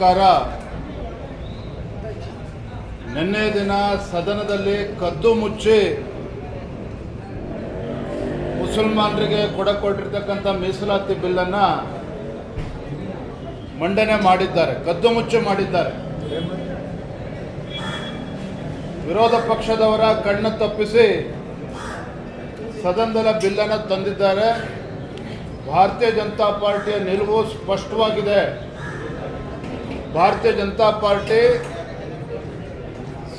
ಸರ್ಕಾರ ನಿನ್ನೆ ದಿನ ಸದನದಲ್ಲಿ ಕದ್ದು ಮುಚ್ಚಿ ಮುಸಲ್ಮಾನರಿಗೆ ಕೊಡಕೊಟ್ಟಿರ್ತಕ್ಕಂಥ ಮೀಸಲಾತಿ ಬಿಲ್ಲನ್ನು ಮಂಡನೆ ಮಾಡಿದ್ದಾರೆ, ಕದ್ದು ಮುಚ್ಚಿ ಮಾಡಿದ್ದಾರೆ. ವಿರೋಧ ಪಕ್ಷದವರ ಕಣ್ಣು ತಪ್ಪಿಸಿ ಸದನದ ಬಿಲ್ಲನ್ನು ತಂದಿದ್ದಾರೆ. ಭಾರತೀಯ ಜನತಾ ಪಾರ್ಟಿಯ ನಿಲುವು ಸ್ಪಷ್ಟವಾಗಿದೆ. ಭಾರತೀಯ ಜನತಾ ಪಾರ್ಟಿ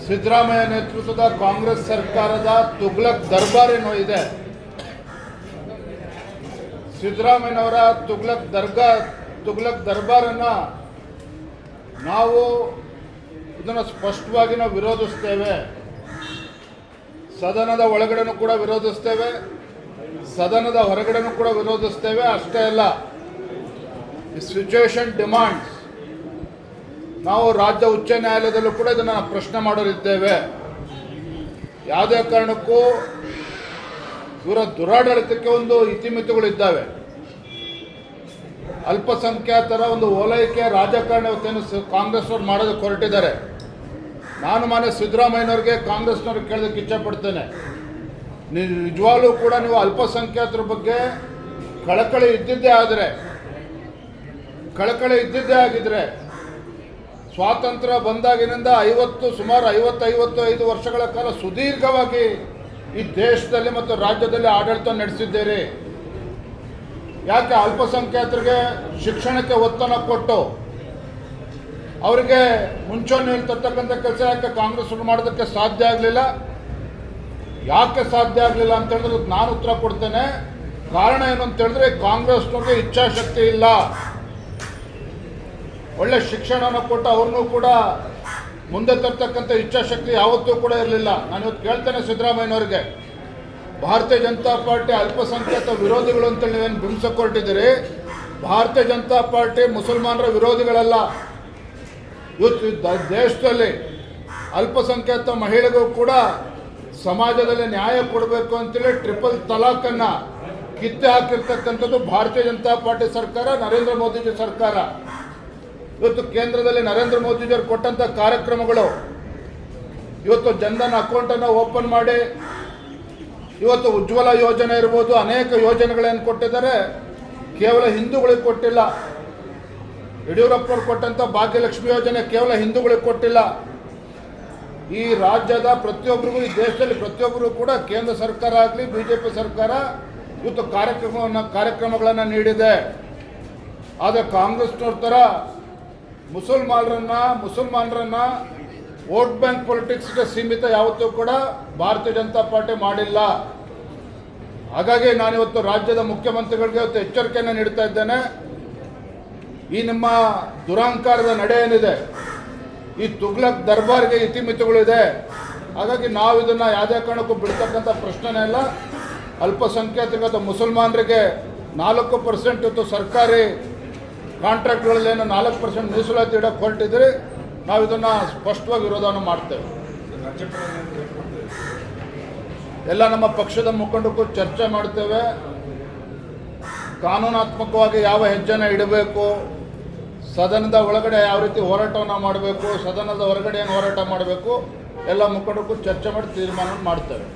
ಸಿದ್ದರಾಮಯ್ಯ ನೇತೃತ್ವದ ಕಾಂಗ್ರೆಸ್ ಸರ್ಕಾರದ ತುಗ್ಲಕ್ ದರ್ಬಾರ್ ಏನೋ ಇದೆ. ಸಿದ್ದರಾಮಯ್ಯನವರ ತುಗ್ಲಕ್ ದರ್ಗಾ, ತುಗ್ಲಕ್ ದರ್ಬಾರನ್ನು ನಾವು ಇದನ್ನು ಸ್ಪಷ್ಟವಾಗಿ ನಾವು ವಿರೋಧಿಸ್ತೇವೆ. ಸದನದ ಒಳಗಡೆನೂ ಕೂಡ ವಿರೋಧಿಸ್ತೇವೆ. ಸದನದ ಹೊರಗಡೆನೂ ಕೂಡ ವಿರೋಧಿಸ್ತೇವೆ. ಅಷ್ಟೇ ಅಲ್ಲ. ಸಿಚುವೇಶನ್ ಡಿಮಾಂಡ್ಸ್ ನಾವು ರಾಜ್ಯ ಉಚ್ಚ ನ್ಯಾಯಾಲಯದಲ್ಲೂ ಕೂಡ ಇದನ್ನು ಪ್ರಶ್ನೆ ಮಾಡಲಿದ್ದೇವೆ ಯಾವುದೇ ಕಾರಣಕ್ಕೂ ಇವರ ದುರಾಡಳಿತಕ್ಕೆ ಒಂದು ಇತಿಮಿತಿಗಳಿದ್ದಾವೆ. ಅಲ್ಪಸಂಖ್ಯಾತರ ಒಂದು ಓಲೈಕೆ ರಾಜಕಾರಣ ಸ- ಕಾಂಗ್ರೆಸ್ನವ್ರು ಮಾಡೋದಕ್ಕೆ ಹೊರಟಿದ್ದಾರೆ ನಾನು ಮಾನ್ಯ ಸಿದ್ದರಾಮಯ್ಯನವ್ರಿಗೆ ಕಾಂಗ್ರೆಸ್ನವ್ರಿಗೆ ಕೇಳೋದಕ್ಕೆ ಇಚ್ಛಪಡ್ತೇನೆ. ಪಡ್ತೇನೆ ನಿಜವಾಗ್ಲೂ ಕೂಡ ನೀವು ಅಲ್ಪಸಂಖ್ಯಾತರ ಬಗ್ಗೆ ಕಳಕಳಿ ಇದ್ದಿದ್ದೇ ಆದರೆ, ಕಳಕಳಿ ಇದ್ದಿದ್ದೇ ಆಗಿದ್ರೆ ಸ್ವಾತಂತ್ರ್ಯ ಬಂದಾಗಿನಿಂದ ಐವತ್ತು ಸುಮಾರು ಐವತ್ತು ಐದು ವರ್ಷಗಳ ಕಾಲ ಸುದೀರ್ಘವಾಗಿ ಈ ದೇಶದಲ್ಲಿ ಮತ್ತು ರಾಜ್ಯದಲ್ಲಿ ಆಡಳಿತ ನಡೆಸಿದ್ದೀರಿ. ಯಾಕೆ ಅಲ್ಪಸಂಖ್ಯಾತರಿಗೆ ಶಿಕ್ಷಣಕ್ಕೆ ಒತ್ತನ್ನು ಕೊಟ್ಟು ಅವರಿಗೆ ಮುಂಚೂಣಿಯಲ್ಲಿ ತರ್ತಕ್ಕಂಥ ಕೆಲಸ ಯಾಕೆ ಕಾಂಗ್ರೆಸ್ ಮಾಡೋದಕ್ಕೆ ಸಾಧ್ಯ ಆಗಲಿಲ್ಲ? ಯಾಕೆ ಸಾಧ್ಯ ಆಗಲಿಲ್ಲ ಅಂತ ಹೇಳಿದ್ರೆ ನಾನು ಉತ್ತರ ಕೊಡ್ತೇನೆ. ಕಾರಣ ಏನು ಅಂತ ಹೇಳಿದ್ರೆ ಕಾಂಗ್ರೆಸ್ನವ್ರಿಗೆ ಇಚ್ಛಾಶಕ್ತಿ ಇಲ್ಲ. ಒಳ್ಳೆ ಶಿಕ್ಷಣನ ಕೊಟ್ಟು ಅವ್ರನ್ನೂ ಕೂಡ ಮುಂದೆ ತರ್ತಕ್ಕಂಥ ಇಚ್ಛಾಶಕ್ತಿ ಯಾವತ್ತೂ ಕೂಡ ಇರಲಿಲ್ಲ. ನಾನು ಇವತ್ತು ಕೇಳ್ತೇನೆ ಸಿದ್ದರಾಮಯ್ಯನವ್ರಿಗೆ. ಭಾರತೀಯ ಜನತಾ ಪಾರ್ಟಿ ಅಲ್ಪಸಂಖ್ಯಾತ ವಿರೋಧಿಗಳು ಅಂತೇಳಿ ನೀವೇನು ಬಿಂಬಿಸಕ್ಕೆ ಹೊರಟಿದ್ದೀರಿ? ಭಾರತೀಯ ಜನತಾ ಪಾರ್ಟಿ ಮುಸಲ್ಮಾನರ ವಿರೋಧಿಗಳಲ್ಲ. ಇವತ್ತು ದೇಶದಲ್ಲಿ ಅಲ್ಪಸಂಖ್ಯಾತ ಮಹಿಳೆಗೂ ಕೂಡ ಸಮಾಜದಲ್ಲಿ ನ್ಯಾಯ ಕೊಡಬೇಕು ಅಂತೇಳಿ ಟ್ರಿಪಲ್ ತಲಾಖನ್ನು ಕಿತ್ತೆ ಹಾಕಿರ್ತಕ್ಕಂಥದ್ದು ಭಾರತೀಯ ಜನತಾ ಪಾರ್ಟಿ ಸರ್ಕಾರ, ನರೇಂದ್ರ ಮೋದಿಜಿ ಸರ್ಕಾರ. ಇವತ್ತು ಕೇಂದ್ರದಲ್ಲಿ ನರೇಂದ್ರ ಮೋದಿಜಿಯವರು ಕೊಟ್ಟಂಥ ಕಾರ್ಯಕ್ರಮಗಳು, ಇವತ್ತು ಜನ್ಧನ್ ಅಕೌಂಟನ್ನು ಓಪನ್ ಮಾಡಿ, ಇವತ್ತು ಉಜ್ವಲ ಯೋಜನೆ ಇರ್ಬೋದು, ಅನೇಕ ಯೋಜನೆಗಳನ್ನು ಕೊಟ್ಟಿದ್ದಾರೆ, ಕೇವಲ ಹಿಂದೂಗಳಿಗೆ ಕೊಟ್ಟಿಲ್ಲ. ಯಡಿಯೂರಪ್ಪರು ಕೊಟ್ಟಂಥ ಭಾಗ್ಯಲಕ್ಷ್ಮಿ ಯೋಜನೆ ಕೇವಲ ಹಿಂದೂಗಳಿಗೆ ಕೊಟ್ಟಿಲ್ಲ. ಈ ರಾಜ್ಯದ ಪ್ರತಿಯೊಬ್ಬರಿಗೂ, ಈ ದೇಶದಲ್ಲಿ ಪ್ರತಿಯೊಬ್ಬರಿಗೂ ಕೂಡ ಕೇಂದ್ರ ಸರ್ಕಾರ ಆಗಲಿ ಬಿ ಜೆ ಪಿ ಸರ್ಕಾರ ಇವತ್ತು ಕಾರ್ಯಕ್ರಮವನ್ನು, ಕಾರ್ಯಕ್ರಮಗಳನ್ನು ನೀಡಿದೆ. ಆದರೆ ಕಾಂಗ್ರೆಸ್ನವ್ರ ಥರ ಮುಸಲ್ಮಾನರನ್ನ ಮುಸಲ್ಮಾನರನ್ನ ವೋಟ್ ಬ್ಯಾಂಕ್ ಪೊಲಿಟಿಕ್ಸ್ಗೆ ಸೀಮಿತ ಯಾವತ್ತೂ ಕೂಡ ಭಾರತೀಯ ಜನತಾ ಪಾರ್ಟಿ ಮಾಡಿಲ್ಲ. ಹಾಗಾಗಿ ನಾನಿವತ್ತು ರಾಜ್ಯದ ಮುಖ್ಯಮಂತ್ರಿಗಳಿಗೆ ಇವತ್ತು ಎಚ್ಚರಿಕೆಯನ್ನು ನೀಡ್ತಾ ಇದ್ದೇನೆ. ಈ ನಿಮ್ಮ ದುರಹಂಕಾರದ ನಡೆ ಏನಿದೆ? ಈ ತುಗ್ಲಕ್ ದರ್ಬಾರ್ಗೆ ಇತಿಮಿತಿಗಳಿದೆ. ಹಾಗಾಗಿ ನಾವು ಇದನ್ನು ಯಾವುದೇ ಕಾರಣಕ್ಕೂ ಬಿಡ್ತಕ್ಕಂಥ ಪ್ರಶ್ನೆನೇ ಇಲ್ಲ. ಅಲ್ಪಸಂಖ್ಯಾತರಿಗೆ ಅಥವಾ ಮುಸಲ್ಮಾನರಿಗೆ ನಾಲ್ಕು ಪರ್ಸೆಂಟ್ ಇವತ್ತು ಸರ್ಕಾರಿ ಕಾಂಟ್ರಾಕ್ಟ್ಗಳಲ್ಲೇನು ನಾಲ್ಕು ಪರ್ಸೆಂಟ್ ಮೀಸಲಾತಿ ಇಡೋಕ್ಕೆ ಹೊರಟಿದ್ರೆ ನಾವು ಇದನ್ನು ಸ್ಪಷ್ಟವಾಗಿ ವಿರೋಧವನ್ನು ಮಾಡ್ತೇವೆ. ಎಲ್ಲ ನಮ್ಮ ಪಕ್ಷದ ಮುಖಂಡಕ್ಕೂ ಚರ್ಚೆ ಮಾಡ್ತೇವೆ. ಕಾನೂನಾತ್ಮಕವಾಗಿ ಯಾವ ಹೆಜ್ಜೆನ ಇಡಬೇಕು, ಸದನದ ಒಳಗಡೆ ಯಾವ ರೀತಿ ಹೋರಾಟವನ್ನು ಮಾಡಬೇಕು, ಸದನದ ಹೊರಗಡೆ ಏನು ಹೋರಾಟ ಮಾಡಬೇಕು, ಎಲ್ಲ ಮುಖಂಡಕ್ಕೂ ಚರ್ಚೆ ಮಾಡಿ ತೀರ್ಮಾನ ಮಾಡ್ತೇವೆ.